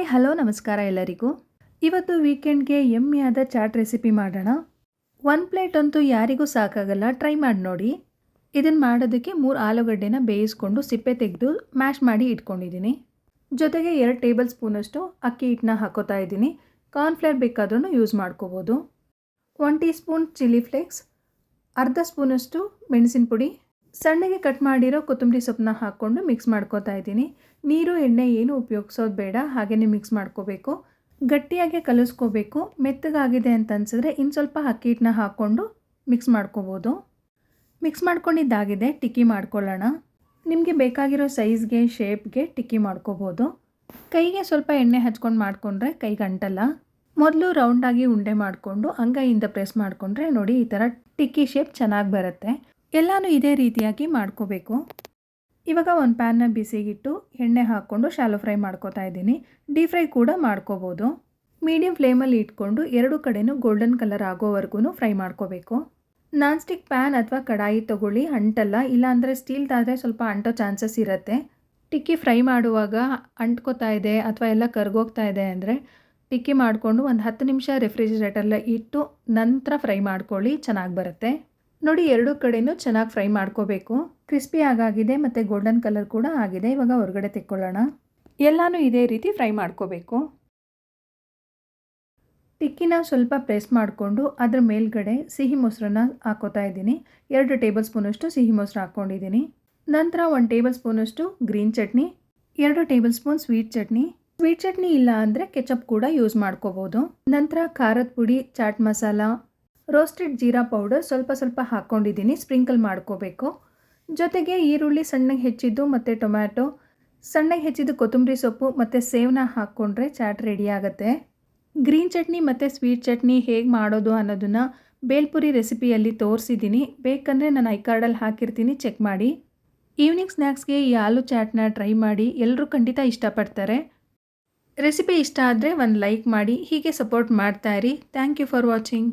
Hi, hello, ನಮಸ್ಕಾರ ಎಲ್ಲರಿಗೂ. ಇವತ್ತು ವೀಕೆಂಡ್ಗೆ ಯಮ್ಮಿಯಾದ ಚಾಟ್ ರೆಸಿಪಿ ಮಾಡೋಣ. ಒನ್ ಪ್ಲೇಟ್ ಅಂತೂ ಯಾರಿಗೂ ಸಾಕಾಗಲ್ಲ, ಟ್ರೈ ಮಾಡಿ ನೋಡಿ. ಇದನ್ನು ಮಾಡೋದಕ್ಕೆ ಮೂರು ಆಲೂಗಡ್ಡೆನ ಬೇಯಿಸ್ಕೊಂಡು ಸಿಪ್ಪೆ ತೆಗೆದು ಮ್ಯಾಶ್ ಮಾಡಿ ಇಟ್ಕೊಂಡಿದ್ದೀನಿ. ಜೊತೆಗೆ ಎರಡು ಟೇಬಲ್ ಸ್ಪೂನಷ್ಟು ಅಕ್ಕಿ ಹಿಟ್ಟನ್ನ ಹಾಕೋತಾ ಇದ್ದೀನಿ. ಕಾರ್ನ್ಫ್ಲೇರ್ ಬೇಕಾದ್ರೂ ಯೂಸ್ ಮಾಡ್ಕೋಬೋದು. One teaspoon chilli flakes, ಅರ್ಧ ಸ್ಪೂನಷ್ಟು ಮೆಣಸಿನ ಪುಡಿ ಸಣ್ಣಗೆ ಕಟ್ ಮಾಡಿರೋ ಕೊತ್ತಂಬರಿ ಸೊಪ್ಪನ್ನ ಹಾಕ್ಕೊಂಡು ಮಿಕ್ಸ್ ಮಾಡ್ಕೋತಾ ಇದ್ದೀನಿ. ನೀರು, ಎಣ್ಣೆ ಏನು ಉಪಯೋಗಿಸೋದು ಬೇಡ ಹಾಗೆಯೇ ಮಿಕ್ಸ್ ಮಾಡ್ಕೋಬೇಕು. ಗಟ್ಟಿಯಾಗಿ ಕಲಿಸ್ಕೋಬೇಕು. ಮೆತ್ತಗಾಗಿದೆ ಅಂತ ಅನ್ಸಿದ್ರೆ ಇನ್ನು ಸ್ವಲ್ಪ ಅಕ್ಕಿ ಹಿಟ್ಟನ್ನ ಹಾಕ್ಕೊಂಡು ಮಿಕ್ಸ್ ಮಾಡ್ಕೋಬೋದು. ಮಿಕ್ಸ್ ಮಾಡ್ಕೊಂಡಿದ್ದಾಗಿದೆ, ಟಿಕ್ಕಿ ಮಾಡ್ಕೊಳ್ಳೋಣ. ನಿಮಗೆ ಬೇಕಾಗಿರೋ ಸೈಜ್ಗೆ ಶೇಪ್ಗೆ ಟಿಕ್ಕಿ ಮಾಡ್ಕೋಬೋದು. ಕೈಗೆ ಸ್ವಲ್ಪ ಎಣ್ಣೆ ಹಚ್ಕೊಂಡು ಮಾಡಿಕೊಂಡ್ರೆ ಕೈಗೆ ಅಂಟಲ್ಲ ಮೊದಲು ರೌಂಡಾಗಿ ಉಂಡೆ ಮಾಡಿಕೊಂಡು ಅಂಗೈಯಿಂದ ಪ್ರೆಸ್ ಮಾಡಿಕೊಂಡ್ರೆ ನೋಡಿ ಈ ಥರ ಟಿಕ್ಕಿ ಶೇಪ್ ಚೆನ್ನಾಗಿ ಬರುತ್ತೆ. ಎಲ್ಲನೂ ಇದೇ ರೀತಿಯಾಗಿ ಮಾಡ್ಕೋಬೇಕು. ಇವಾಗ ಒಂದು ಪ್ಯಾನ್ನ ಬಿಸಿಗಿಟ್ಟು ಎಣ್ಣೆ ಹಾಕ್ಕೊಂಡು ಶಾಲೋ ಫ್ರೈ ಮಾಡ್ಕೋತಾ ಇದ್ದೀನಿ. ಡೀಪ್ ಫ್ರೈ ಕೂಡ ಮಾಡ್ಕೋಬೋದು. ಮೀಡಿಯಮ್ ಫ್ಲೇಮಲ್ಲಿ ಇಟ್ಕೊಂಡು ಎರಡು ಕಡೆನೂ ಗೋಲ್ಡನ್ ಕಲರ್ ಆಗೋವರೆಗೂ ಫ್ರೈ ಮಾಡ್ಕೋಬೇಕು. ನಾನ್ ಸ್ಟಿಕ್ ಪ್ಯಾನ್ ಅಥವಾ ಕಡಾಯಿ ತೊಗೊಳ್ಳಿ, ಅಂಟಲ್ಲ, ಇಲ್ಲಾಂದರೆ ಸ್ಟೀಲ್ದಾದರೆ ಸ್ವಲ್ಪ ಅಂಟೋ ಚಾನ್ಸಸ್ ಇರುತ್ತೆ. ಟಿಕ್ಕಿ ಫ್ರೈ ಮಾಡುವಾಗ ಅಂಟ್ಕೋತಾ ಇದೆ ಅಥವಾ ಎಲ್ಲ ಕರ್ಗೋಗ್ತಾ ಇದೆ ಅಂದರೆ ಟಿಕ್ಕಿ ಮಾಡಿಕೊಂಡು ಒಂದು ಹತ್ತು ನಿಮಿಷ ರೆಫ್ರಿಜಿರೇಟರ್ಲೆ ಇಟ್ಟು ನಂತರ ಫ್ರೈ ಮಾಡ್ಕೊಳ್ಳಿ, ಚೆನ್ನಾಗಿ ಬರುತ್ತೆ. ನೋಡಿ, ಎರಡು ಕಡೆಯೂ ಚೆನ್ನಾಗಿ ಫ್ರೈ ಮಾಡ್ಕೋಬೇಕು. ಕ್ರಿಸ್ಪಿ ಆಗಾಗಿದೆ ಮತ್ತು ಗೋಲ್ಡನ್ ಕಲರ್ ಕೂಡ ಆಗಿದೆ. ಇವಾಗ ಹೊರಗಡೆ ತೆಕ್ಕೊಳ್ಳೋಣ. ಎಲ್ಲನೂ ಇದೇ ರೀತಿ ಫ್ರೈ ಮಾಡ್ಕೋಬೇಕು. ಟಿಕ್ಕಿನ ಸ್ವಲ್ಪ ಪ್ರೆಸ್ ಮಾಡಿಕೊಂಡು ಅದರ ಮೇಲ್ಗಡೆ ಸಿಹಿ ಮೊಸರನ್ನ ಹಾಕೋತಾ ಇದ್ದೀನಿ. ಎರಡು ಟೇಬಲ್ ಸ್ಪೂನಷ್ಟು ಸಿಹಿ ಮೊಸರು ಹಾಕ್ಕೊಂಡಿದ್ದೀನಿ. ನಂತರ ಒಂದು ಟೇಬಲ್ ಸ್ಪೂನಷ್ಟು ಗ್ರೀನ್ ಚಟ್ನಿ, ಎರಡು tablespoon sweet chutney. Sweet chutney ಇಲ್ಲ ಅಂದರೆ ಕೆಚಪ್ ಕೂಡ ಯೂಸ್ ಮಾಡ್ಕೋಬೋದು. ನಂತರ ಖಾರದ ಪುಡಿ, ಚಾಟ್ ಮಸಾಲ ರೋಸ್ಟೆಡ್ ಜೀರಾ ಪೌಡರ್ ಸ್ವಲ್ಪ ಸ್ವಲ್ಪ ಹಾಕ್ಕೊಂಡಿದ್ದೀನಿ, ಸ್ಪ್ರಿಂಕಲ್ ಮಾಡ್ಕೋಬೇಕು. ಜೊತೆಗೆ ಈರುಳ್ಳಿ ಸಣ್ಣಗೆ ಹೆಚ್ಚಿದ್ದು ಮತ್ತು ಟೊಮ್ಯಾಟೊ, ಸಣ್ಣಗೆ ಹೆಚ್ಚಿದ್ದು ಕೊತ್ತಂಬರಿ ಸೊಪ್ಪು ಮತ್ತು ಸೇವನ ಹಾಕ್ಕೊಂಡ್ರೆ ಚಾಟ್ ರೆಡಿ ಆಗುತ್ತೆ. ಗ್ರೀನ್ ಚಟ್ನಿ ಮತ್ತು ಸ್ವೀಟ್ ಚಟ್ನಿ ಹೇಗೆ ಮಾಡೋದು ಅನ್ನೋದನ್ನು ಬೇಲ್ಪುರಿ ರೆಸಿಪಿಯಲ್ಲಿ ತೋರಿಸಿದ್ದೀನಿ. ಬೇಕಂದರೆ ನಾನು ಐ ಕಾರ್ಡಲ್ಲಿ ಹಾಕಿರ್ತೀನಿ, ಚೆಕ್ ಮಾಡಿ. ಈವ್ನಿಂಗ್ ಸ್ನ್ಯಾಕ್ಸ್ಗೆ ಈ ಆಲೂ ಚಾಟ್ನ ಟ್ರೈ ಮಾಡಿ ಎಲ್ಲರೂ ಖಂಡಿತ ಇಷ್ಟಪಡ್ತಾರೆ. ರೆಸಿಪಿ ಇಷ್ಟ ಆದರೆ ಒಂದು ಲೈಕ್ ಮಾಡಿ, ಹೀಗೆ ಸಪೋರ್ಟ್ ಮಾಡ್ತಾಯಿರಿ ಥ್ಯಾಂಕ್ ಯು ಫಾರ್ ವಾಚಿಂಗ್.